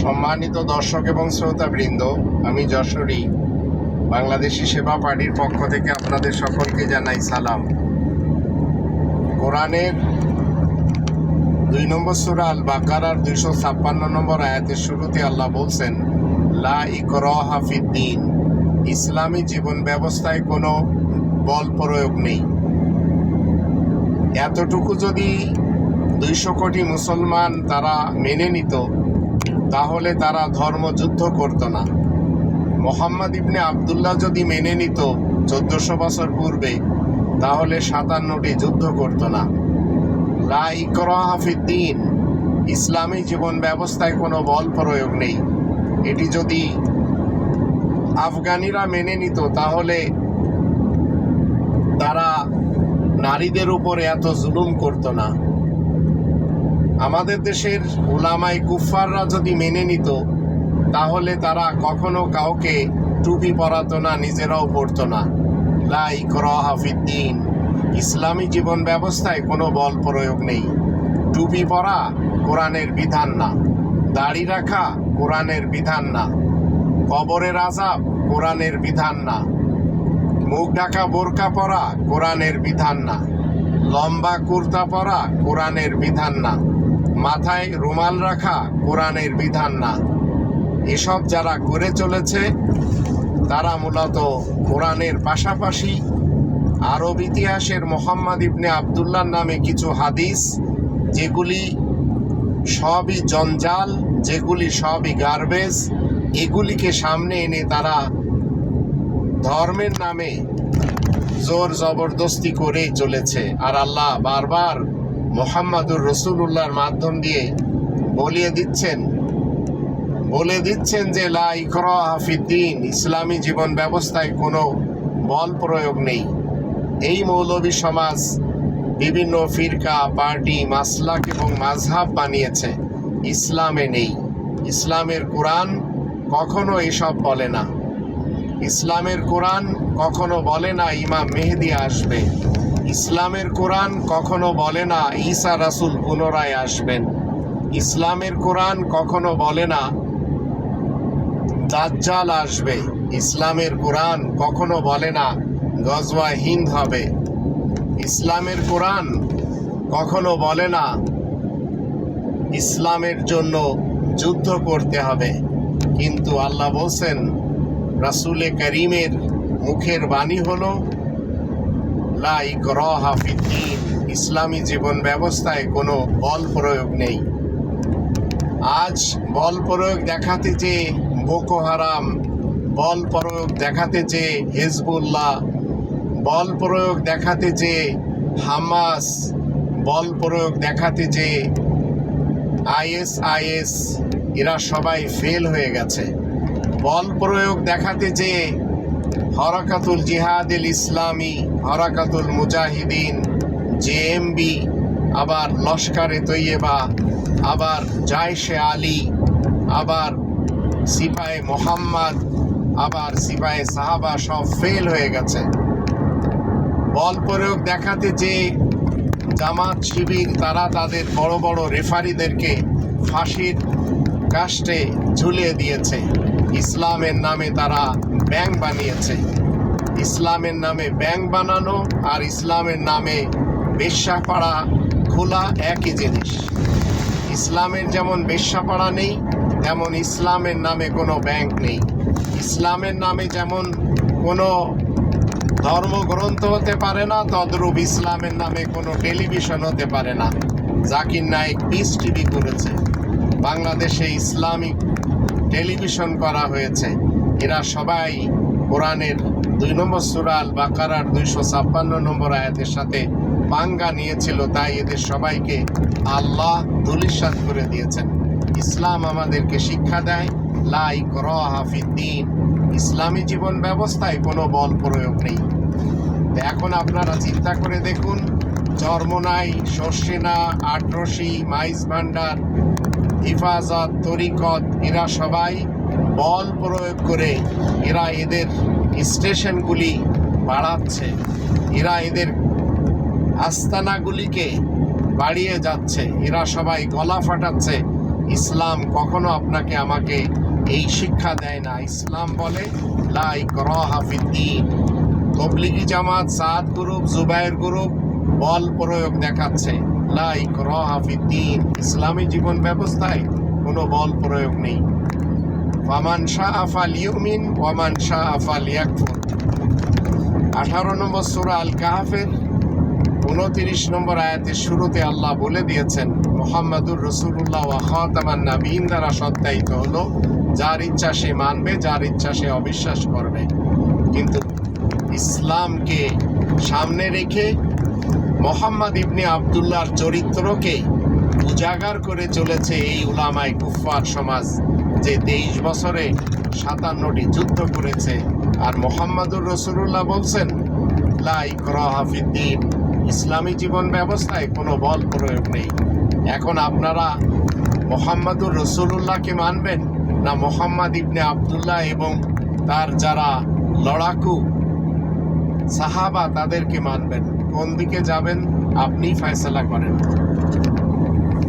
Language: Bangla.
সম্মানিত দর্শক এবং শ্রোতাবৃন্দ, আমি যশোরী। বাংলাদেশি সেবা পার্টির পক্ষ থেকে আপনাদের সকলকে জানাই সালাম। কোরআনের দুই নম্বর সুরা আল বাকারার দুইশো ছাপ্পান্ন নম্বর আয়াতের শুরুতে আল্লাহ বলছেন, লা ইকরাহ হাফিদ্দিন ইসলামী জীবন ব্যবস্থায় কোনো বল প্রয়োগ নেই। এতটুকু যদি দুইশো কোটি মুসলমান তারা মেনে নিত তাহলে তারা ধর্মযুদ্ধ করতো না। মোহাম্মদ ইবনে আবদুল্লাহ যদি মেনে নিত চোদ্দশো বছর পূর্বে, তাহলে সাতান্নটি যুদ্ধ করতো না। লা ইকরাহ হাফিদ্দিন ইসলামী জীবন ব্যবস্থায় কোনো বল প্রয়োগ নেই। এটি যদি আফগানিরা মেনে নিত, তাহলে তারা নারীদের উপরে এত জুলুম করতো না। আমাদের দেশের ওলামাই কুফাররা যদি মেনে নিত, তাহলে তারা কখনো কাউকে টুপি পরাতো না, নিজেরাও পড়তো না। লাই হাফিদ্দিন ইসলামী জীবন ব্যবস্থায় কোনো বল প্রয়োগ নেই। টুপি পরা কোরআনের বিধান না। দাড়ি রাখা কোরআনের বিধান না। কবরের আজাব কোরআনের বিধান না। মুখ ঢাকা বোরকা পরা কোরআনের বিধান না। লম্বা কুর্তা পরা কোরআনের বিধান না। মাথায় রুমাল রাখা কোরআনের বিধান না। এসব যারা করে চলেছে, তারা মূলত কোরআনের পাশাপাশি আরব ইতিহাসের মোহাম্মদ ইবনে আবদুল্লার নামে কিছু হাদিস, যেগুলি সবই জঞ্জাল, যেগুলি সবই গার্বেজ এগুলিকে সামনে এনে তারা ধর্মের নামে জোর জবরদস্তি করেই চলেছে। আর আল্লাহ বারবার মোহাম্মদুর রসুল্লাহর মাধ্যম দিয়ে বলিয়ে দিচ্ছেন। বলে দিচ্ছেন যে, লা ইকরা হাফিদ্দিন ইসলামী জীবন ব্যবস্থায় কোনো বল প্রয়োগ নেই। এই মৌলবী সমাজ বিভিন্ন ফিরকা, পার্টি, মাসলাক এবং মাঝহাব বানিয়েছে। ইসলামে নেই। ইসলামের কোরআন কখনো এসব বলে না। ইসলামের কোরআন কখনো বলে না, ইমাম মেহেদি আসবে। ইসলামের কোরআন কখনো বলে না, ঈসা রাসুল পুনরায় আসবেন। ইসলামের কোরআন কখনো বলে না, দাজ্জাল আসবে। ইসলামের কোরআন কখনো বলে না, গজওয়া হিন্দ হবে। ইসলামের কোরআন কখনো বলে না, ইসলামের জন্য যুদ্ধ করতে হবে। কিন্তু আল্লাহ বলছেন, রাসুলে করিমের মুখের বাণী হলো লা ইকরাহা ফিদ্দিন ইসলামী জীবন ব্যবস্থায় কোনো বল প্রয়োগ নেই। আজ বল প্রয়োগ দেখাতে যে বোকো হারাম, বল প্রয়োগ দেখাতে যে হিজবুল্লাহ, বল প্রয়োগ দেখাতে যে হামাস, বল প্রয়োগ দেখাতে যে আইএস আইএস এরা সবাই ফেল হয়ে গেছে। বল প্রয়োগ দেখাতে যে হরাকাতুল জিহাদিল ইসলামী, হরাকাতুল মুজাহিদিন জেএমবি আবার লস্কারে তৈয়বা, আবার জায়শে আলী, আবার সিপাহে মোহাম্মদ, আবার সিপাহে সাহাবা সব ফেল হয়ে গেছে। বল প্রয়োগ দেখাতে যে জামাত শিবির, তারা তাদের বড় বড় রেফারিদেরকে ফাঁসির কাষ্টে ঝুলিয়ে দিয়েছে। ইসলামের নামে তারা ব্যাংক বানিয়েছে। ইসলামের নামে ব্যাংক বানানো আর ইসলামের নামে বেশ্যাপাড়া খোলা একই জিনিস। ইসলামের যেমন বেশ্যাপাড়া নেই, তেমন ইসলামের নামে কোনো ব্যাংক নেই। ইসলামের নামে যেমন কোনো ধর্মগ্রন্থ হতে পারে না, তদ্রূপ ইসলামের নামে কোনো টেলিভিশন হতে পারে না। জাকির নায়েক পিস টিভি করেছে। বাংলাদেশে ইসলামিক টেলিভিশন করা হয়েছে। এরা সবাই কোরআনের দুই নম্বর সুরাল বাকারার দুইশো ছাপ্পান্ন নম্বর আয়াতের সাথে পাঙ্গা নিয়েছিল, তাই এদের সবাইকে আল্লাহ ধুলিসাত করে দিয়েছেন। ইসলাম আমাদেরকে শিক্ষা দেয় লাই কর হাফিদ্দিন ইসলামী জীবন ব্যবস্থায় কোনো বল প্রয়োগ নেই। এখন আপনারা চিন্তা করে দেখুন, চরমোনাই, সর্ষেনা, আটরসি মাইজ ভান্ডার হিফাজত, তরিকত, এরা সবাই বল প্রয়োগ করে এরা এদের স্টেশনগুলি বাড়াচ্ছে। এরা এদের আস্তানাগুলিকে বাড়িয়ে যাচ্ছে। এরা সবাই গলা ফাটাচ্ছে, ইসলাম কখনো আপনাকে আমাকে এই শিক্ষা দেয় না। ইসলাম বলে, লা ইকরাহা ফিদ্দিন তবলিগি জামাত, সাদ গ্রুপ, জুবাইর গ্রুপ বল প্রয়োগ দেখাচ্ছে। লা ইকরাহা ফিদ্দিন ইসলামী জীবন ব্যবস্থায় কোনো বল প্রয়োগ নেই। ফামান শাহ ওয়ামান শাহ আঠারো নম্বর সুরা আল কাহাফের নম্বর আয়াতের শুরুতে আল্লাহ বলে দিয়েছেন, মোহাম্মদুর রসুল্লাহ দ্বারা সত্যায়িত হলো, যার ইচ্ছা সে মানবে, যার ইচ্ছা সে অবিশ্বাস করবে। কিন্তু ইসলামকে সামনে রেখে মোহাম্মদ ইবনে আবদুল্লাহর চরিত্রকে উজাগার করে চলেছে এই উলামায় কুফফার সমাজ। যে তেইশ বছরে সাতান্নটি যুদ্ধ করেছে, আর মোহাম্মদুর রসুল্লাহ বলছেন লাই ইকরাহা ফিদ্দিন ইসলামী জীবন ব্যবস্থায় কোনো বল প্রয়োগ নেই। এখন আপনারা মোহাম্মদুর রসুল্লাহকে মানবেন না মোহাম্মদ ইবনে আবদুল্লাহ এবং তার যারা লড়াকু সাহাবা তাদেরকে মানবেন? কোন দিকে যাবেন? আপনি ফয়সলা করেন।